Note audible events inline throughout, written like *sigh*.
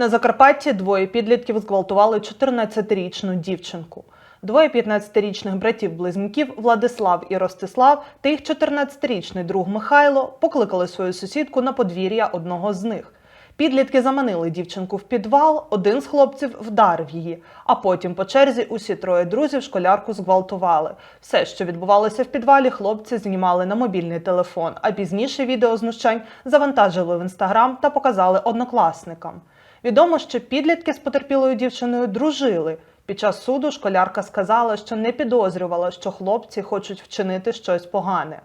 На Закарпатті двоє підлітків зґвалтували 14-річну дівчинку. Двоє 15-річних братів-близнюків Владислав і Ростислав та їх 14-річний друг Михайло покликали свою сусідку на подвір'я одного з них. Підлітки заманили дівчинку в підвал, один з хлопців вдарив її, а потім по черзі усі троє друзів школярку зґвалтували. Все, що відбувалося в підвалі, хлопці знімали на мобільний телефон, а пізніше відео знущань завантажили в інстаграм та показали однокласникам. Відомо, що підлітки з потерпілою дівчиною дружили. Під час суду школярка сказала, що не підозрювала, що хлопці хочуть вчинити щось погане.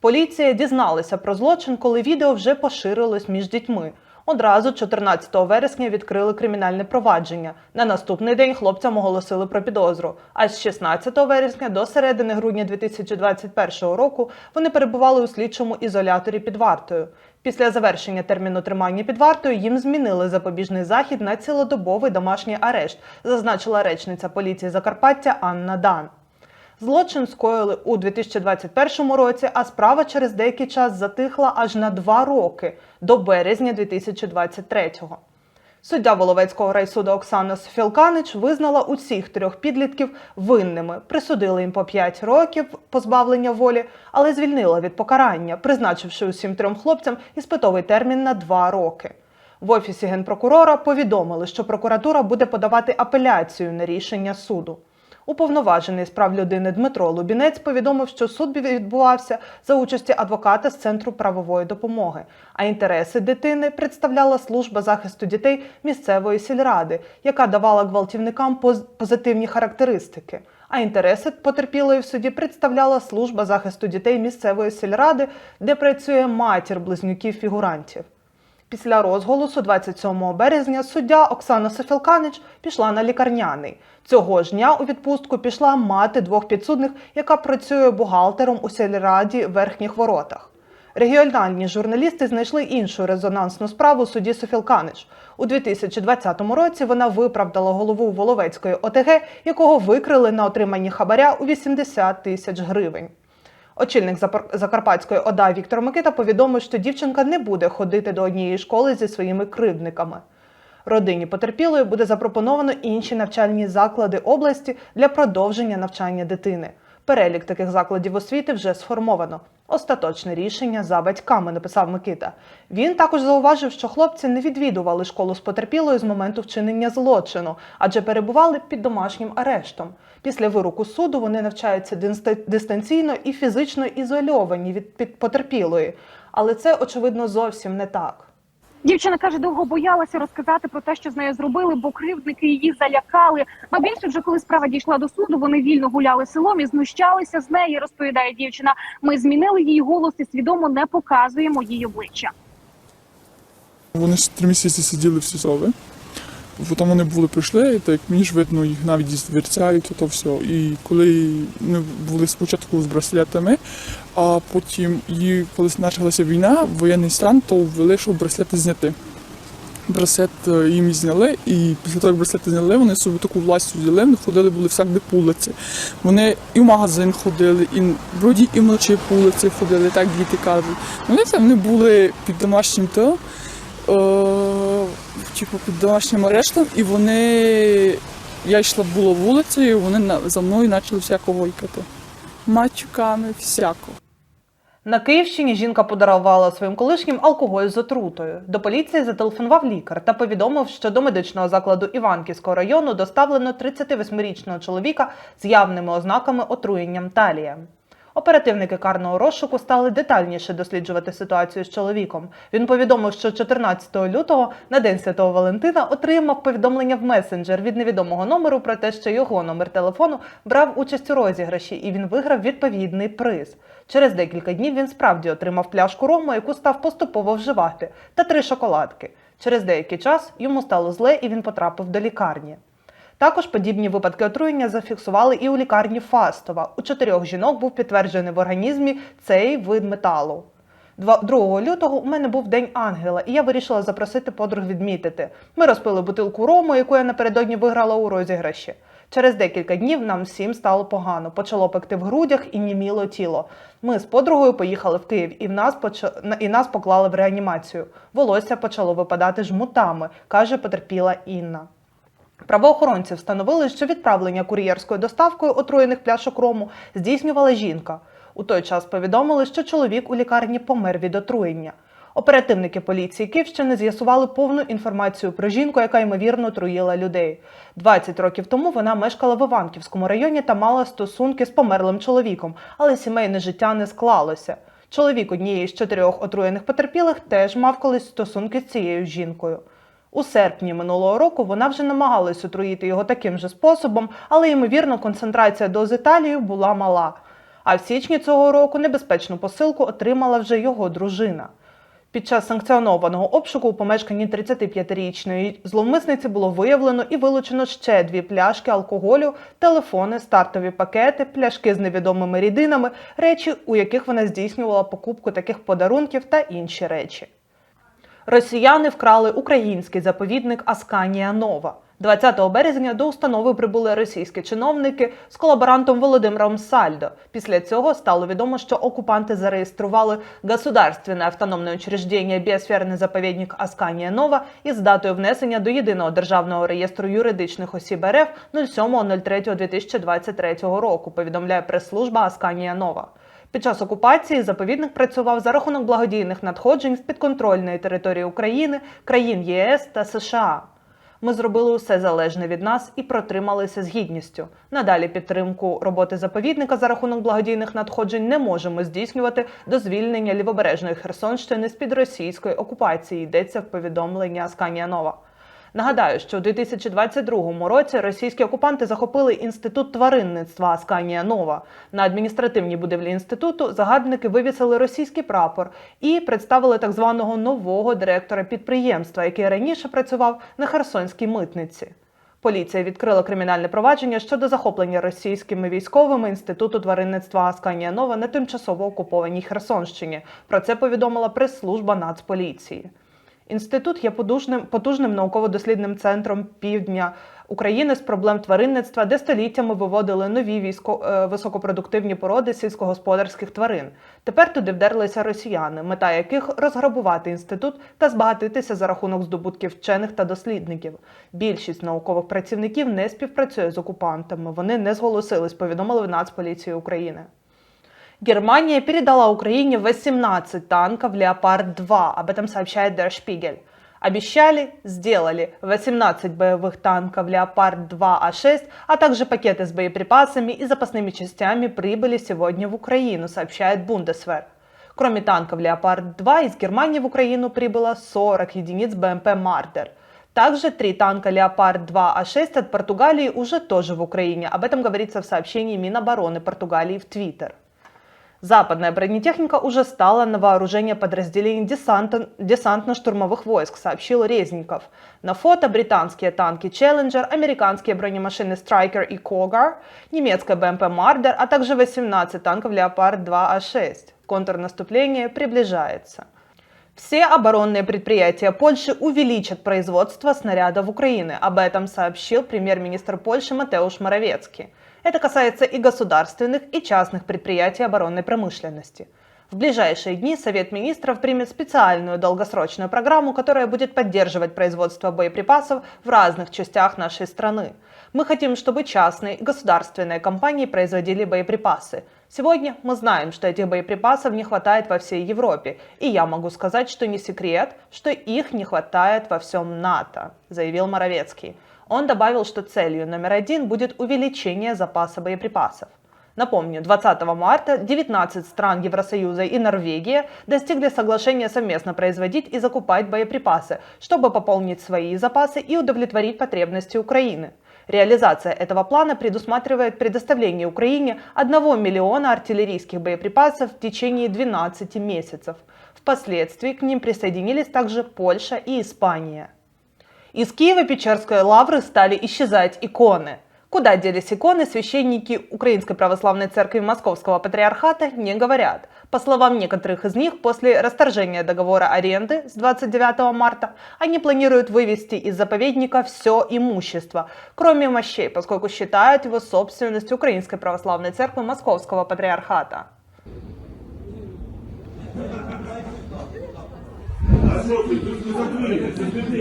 Поліція дізналася про злочин, коли відео вже поширилось між дітьми. Одразу 14 вересня відкрили кримінальне провадження. На наступний день хлопцям оголосили про підозру. А з 16 вересня до середини грудня 2021 року вони перебували у слідчому ізоляторі під вартою. Після завершення терміну тримання під вартою їм змінили запобіжний захід на цілодобовий домашній арешт, зазначила речниця поліції Закарпаття Анна Дан. Злочин скоїли у 2021 році, а справа через деякий час затихла аж на два роки до березня 2023-го. Суддя Воловецького райсуду Оксана Софілканич визнала усіх трьох підлітків винними, присудила їм по 5 років позбавлення волі, але звільнила від покарання, призначивши усім трьом хлопцям іспитовий термін на 2 роки. В офісі генпрокурора повідомили, що прокуратура буде подавати апеляцію на рішення суду. Уповноважений з прав людини Дмитро Лубінець повідомив, що суд відбувався за участі адвоката з центру правової допомоги. А інтереси дитини представляла служба захисту дітей місцевої сільради, яка давала гвалтівникам поз- позитивні характеристики. А інтереси потерпілої в суді представляла служба захисту дітей місцевої сільради, де працює матір близнюків фігурантів. Після розголосу 27 березня суддя Оксана Софілканич пішла на лікарняний. Цього ж дня у відпустку пішла мати двох підсудних, яка працює бухгалтером у сільраді верхніх воротах. Регіональні журналісти знайшли іншу резонансну справу судді Софілканич. У 2020 році вона виправдала голову Воловецької ОТГ, якого викрили на отриманні хабаря у 80 тисяч гривень. Очільник Закарпатської ОДА Віктор Микита повідомив, що дівчинка не буде ходити до однієї школи зі своїми кривдниками. Родині потерпілої буде запропоновано інші навчальні заклади області для продовження навчання дитини. Перелік таких закладів освіти вже сформовано. Остаточне рішення за батьками, написав Микита. Він також зауважив, що хлопці не відвідували школу з потерпілою з моменту вчинення злочину, адже перебували під домашнім арештом. Після вироку суду вони навчаються дистанційно і фізично ізольовані від потерпілої. Але це очевидно зовсім не так. Дівчина каже, довго боялася розказати про те, що з нею зробили, бо кривдники її залякали. А більше вже коли справа дійшла до суду, вони вільно гуляли селом і знущалися з неї. Розповідає дівчина. Ми змінили її голос і свідомо не показуємо її обличчя. Вони ж три місяці сиділи в СІЗОВі. Потім вони були прийшли, і так мені ж видно, їх навіть звірцяють, то все. І коли ми були спочатку з браслетами, а потім, і коли почалася війна, воєнний стан, то ввели, браслети зняти. Браслет е, їм зняли, і після того, як браслети зняли, вони собі таку власть взяли, вони ходили, були всяк по вулиці. Вони і в магазин ходили, і вроді і вночі по вулиці ходили, так діти кажуть. Вони там вони були під домашнім тилом е, типу, під домашнім арештом, і вони. Я йшла було вулицею, вони на- за мною почали всякого гойкати. Матюками, всякого. На Київщині жінка подарувала своїм колишнім алкоголь з отрутою. До поліції зателефонував лікар та повідомив, що до медичного закладу Іванківського району доставлено 38-річного чоловіка з явними ознаками отруєнням талія. Оперативники карного розшуку стали детальніше досліджувати ситуацію з чоловіком. Він повідомив, що 14 лютого на день Святого Валентина отримав повідомлення в месенджер від невідомого номеру про те, що його номер телефону брав участь у розіграші, і він виграв відповідний приз. Через декілька днів він справді отримав пляшку рому, яку став поступово вживати, та три шоколадки. Через деякий час йому стало зле, і він потрапив до лікарні. Також подібні випадки отруєння зафіксували і у лікарні Фастова. У чотирьох жінок був підтверджений в організмі цей вид металу. 2 лютого у мене був День ангела, і я вирішила запросити подруг відмітити. Ми розпили бутилку рому, яку я напередодні виграла у розіграші. Через декілька днів нам всім стало погано. Почало пекти в грудях і німіло тіло. Ми з подругою поїхали в Київ, і в нас поча... на- і нас поклали в реанімацію. Волосся почало випадати жмутами, каже потерпіла Інна. Правоохоронці встановили, що відправлення кур'єрською доставкою отруєних пляшок рому здійснювала жінка. У той час повідомили, що чоловік у лікарні помер від отруєння. Оперативники поліції Київщини з'ясували повну інформацію про жінку, яка ймовірно труїла людей. 20 років тому вона мешкала в Іванківському районі та мала стосунки з померлим чоловіком, але сімейне життя не склалося. Чоловік однієї з чотирьох отруєних потерпілих теж мав колись стосунки з цією жінкою. У серпні минулого року вона вже намагалась отруїти його таким же способом, але ймовірно концентрація дози талію була мала. А в січні цього року небезпечну посилку отримала вже його дружина. Під час санкціонованого обшуку у помешканні 35-річної зловмисниці було виявлено і вилучено ще дві пляшки алкоголю, телефони, стартові пакети, пляшки з невідомими рідинами, речі, у яких вона здійснювала покупку таких подарунків та інші речі. Росіяни вкрали український заповідник Асканія Нова. 20 березня до установи прибули російські чиновники з колаборантом Володимиром Сальдо. Після цього стало відомо, що окупанти зареєстрували государственне автономне учреждення біосферний заповідник Асканія Нова із датою внесення до єдиного державного реєстру юридичних осіб РФ 07.03.2023 року. Повідомляє прес-служба Асканія Нова. Під час окупації заповідник працював за рахунок благодійних надходжень з підконтрольної території України, країн ЄС та США. Ми зробили усе залежне від нас і протрималися з гідністю. Надалі підтримку роботи заповідника за рахунок благодійних надходжень не можемо здійснювати до звільнення лівобережної Херсонщини з під російської окупації. Йдеться в повідомленні Асканія Нова. Нагадаю, що у 2022 році російські окупанти захопили інститут тваринництва Асканія Нова. На адміністративній будівлі інституту загадники вивісили російський прапор і представили так званого нового директора підприємства, який раніше працював на Херсонській митниці. Поліція відкрила кримінальне провадження щодо захоплення російськими військовими інституту тваринництва Асканія Нова на тимчасово окупованій Херсонщині. Про це повідомила прес-служба Нацполіції. Інститут є потужним, потужним науково-дослідним центром півдня України з проблем тваринництва, де століттями виводили нові військо, е, високопродуктивні породи сільськогосподарських тварин. Тепер туди вдерлися росіяни, мета яких розграбувати інститут та збагатитися за рахунок здобутків вчених та дослідників. Більшість наукових працівників не співпрацює з окупантами. Вони не зголосились, повідомили в Нацполіції України. Германия передала Украине 18 танков «Леопард-2», об этом сообщает Der Spiegel. Обещали, сделали 18 боевых танков «Леопард-2А6», а также пакеты с боеприпасами и запасными частями прибыли сегодня в Украину, сообщает Бундесвер. Кроме танков «Леопард-2» из Германии в Украину прибыло 40 единиц БМП «Мардер». Также три танка «Леопард-2А6» от Португалии уже тоже в Украине. Об этом говорится в сообщении Минобороны Португалии в Твиттер. Западная бронетехника уже стала на вооружение подразделений десанта- десантно-штурмовых войск, сообщил Резников. На фото британские танки Challenger, американские бронемашины Striker и Cougar, немецкая БМП Marder, а также 18 танков Leopard 2А6. Контрнаступление приближается. Все оборонные предприятия Польши увеличат производство снарядов Украины. Об этом сообщил премьер-министр Польши Матеуш Моровецкий. Это касается и государственных, и частных предприятий оборонной промышленности. В ближайшие дни Совет министров примет специальную долгосрочную программу, которая будет поддерживать производство боеприпасов в разных частях нашей страны. Мы хотим, чтобы частные и государственные компании производили боеприпасы. Сегодня мы знаем, что этих боеприпасов не хватает во всей Европе, и я могу сказать, что не секрет, что их не хватает во всем НАТО, заявил Моровецкий. Он добавил, что целью номер один будет увеличение запаса боеприпасов. Напомню, 20 марта 19 стран Евросоюза и Норвегия достигли соглашения совместно производить и закупать боеприпасы, чтобы пополнить свои запасы и удовлетворить потребности Украины. Реализация этого плана предусматривает предоставление Украине 1 миллиона артиллерийских боеприпасов в течение 12 месяцев. Впоследствии к ним присоединились также Польша и Испания. Из Киево-Печерской лавры стали исчезать иконы. Куда делись иконы, священники Украинской Православной Церкви Московского Патриархата не говорят. По словам некоторых из них, после расторжения договора аренды с 29 марта они планируют вывести из заповедника все имущество, кроме мощей, поскольку считают его собственностью Украинской Православной Церкви Московского Патриархата.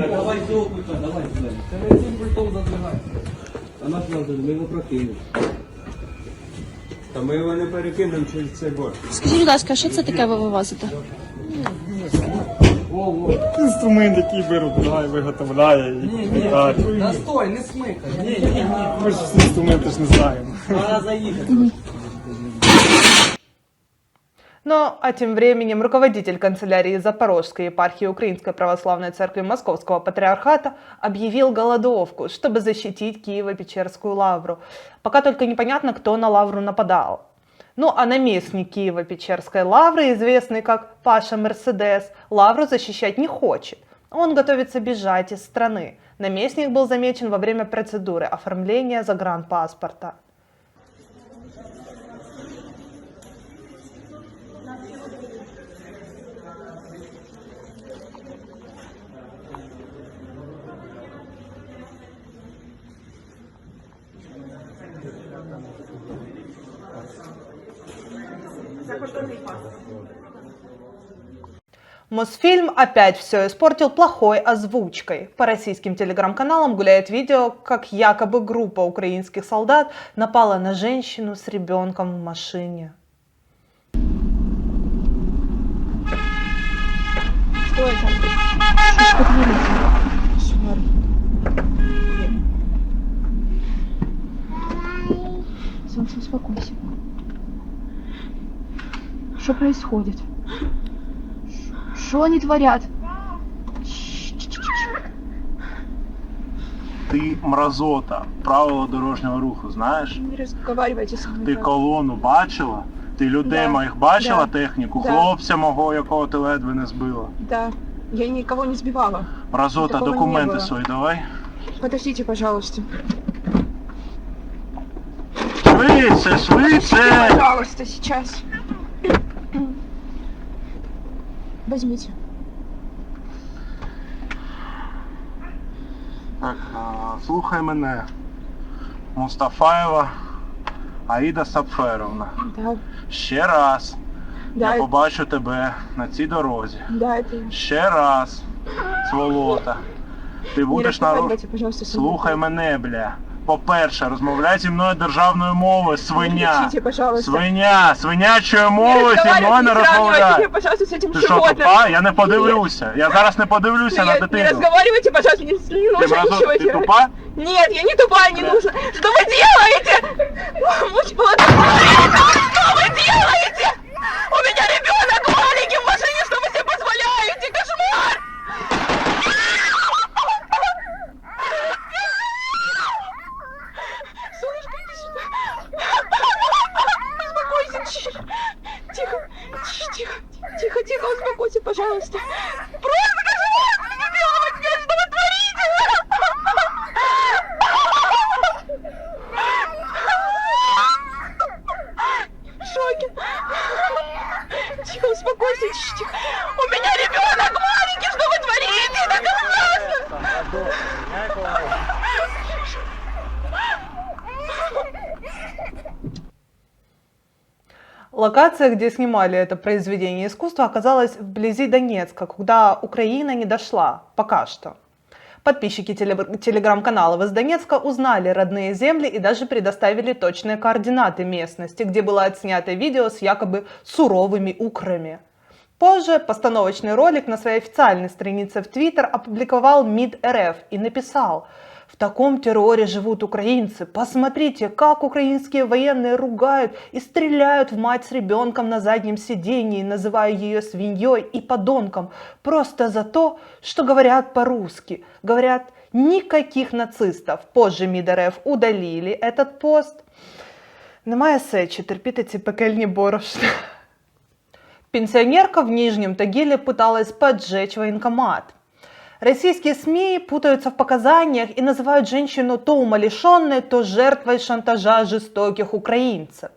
Давай цього ключа, давай сюди. Це цим пультом задвигайся. А наш нам ми його прокинемо. Та ми його не перекинемо через цей борт. Скажіть, будь ласка, що це таке ви вивозите? Інструмент, який виробляє, виготовляє. і так. Та стой, не смикай. Ні, ні, ні. Ми ж інструменти ж не знаємо. Треба заїхати. Ну, а тем временем руководитель канцелярии Запорожской епархии Украинской Православной Церкви Московского Патриархата объявил голодовку, чтобы защитить Киево-Печерскую лавру. Пока только непонятно, кто на лавру нападал. Ну, а наместник Киево-Печерской лавры, известный как Паша Мерседес, лавру защищать не хочет. Он готовится бежать из страны. Наместник был замечен во время процедуры оформления загранпаспорта. Мосфильм опять все испортил плохой озвучкой. По российским телеграм-каналам гуляет видео, как якобы группа украинских солдат напала на женщину с ребенком в машине. Что это? Что ж подвинете? Кошмар. Солнце, успокойся. Что происходит? Что они творят? Ти мразота, правила дорожнього руху, знаєш? Не разговаривайте со мной. Ти колону бачила? Ти людей Да. моїх бачила Да. техніку? Да. Хлопця мого, якого ти ледве не збила. Да, я никого не сбивала. Мразота, Такого не документи було. свої давай. Подождите, пожалуйста. Швидше, швидше! Пожалуйста, сейчас. Возьмите. Так, слухай мене. Мустафаєва Аїда Сапферовна. Да, Ще раз да, я побачу тебе на цій дорозі. да, это... Ще раз, сволота. Ти будеш на ру- разговаривайте, пожалуйста, со мной. Слухай мене, бля По-перше, розмовляй зі мною державною мовою, Не свиня. кричите, пожалуйста. Свиня, свинячою Не мовою зі мною не разговаривайте, сравнивайте розмовляй. меня, пожалуйста, с этим Ти що, животным. тупа? Я не подивлюся. Я зараз не подивлюся на Нет, не дитину. разговаривайте, пожалуйста, не, не Ти, нужно мразот, ничего ти делать. тупа? Нет, я не тупая, не нужно. Что вы делаете? Муж- молодой человек, Что вы делаете? У меня ребенок Пожалуйста. Просто Локация, где снимали это произведение искусства, оказалась вблизи Донецка, куда Украина не дошла пока что. Подписчики теле- телеграм-каналов из Донецка узнали родные земли и даже предоставили точные координаты местности, где было отснято видео с якобы суровыми украми. Позже постановочный ролик на своей официальной странице в Твиттер опубликовал МИД РФ и написал «В таком терроре живут украинцы. Посмотрите, как украинские военные ругают и стреляют в мать с ребенком на заднем сидении, называя ее свиньей и подонком, просто за то, что говорят по-русски. Говорят, никаких нацистов». Позже МИД РФ удалили этот пост. Немає сечі терпіти ці пекельні борошна. *laughs* Пенсионерка в Нижнем Тагиле пыталась поджечь военкомат. Российские СМИ путаются в показаниях и называют женщину то умалишенной, то жертвой шантажа жестоких украинцев.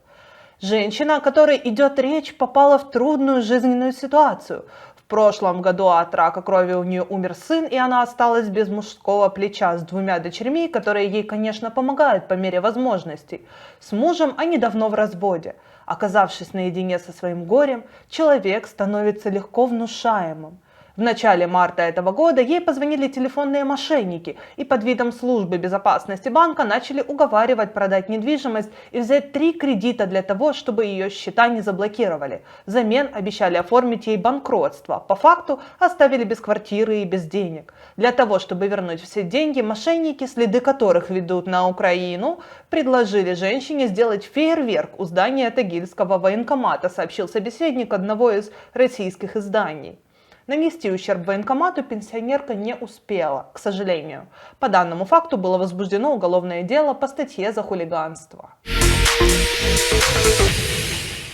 Женщина, о которой идет речь, попала в трудную жизненную ситуацию. В прошлом году от рака крови у нее умер сын, и она осталась без мужского плеча с двумя дочерьми, которые ей, конечно, помогают по мере возможностей. С мужем они давно в разводе. Оказавшись наедине со своим горем, человек становится легко внушаемым. В начале марта этого года ей позвонили телефонные мошенники и под видом службы безопасности банка начали уговаривать продать недвижимость и взять три кредита для того, чтобы ее счета не заблокировали. Взамен обещали оформить ей банкротство. По факту оставили без квартиры и без денег. Для того, чтобы вернуть все деньги, мошенники, следы которых ведут на Украину, предложили женщине сделать фейерверк у здания Тагильского военкомата, сообщил собеседник одного из российских изданий. Нанести ущерб военкомату пенсионерка не успела, к сожалению. По данному факту было возбуждено уголовное дело по статье за хулиганство.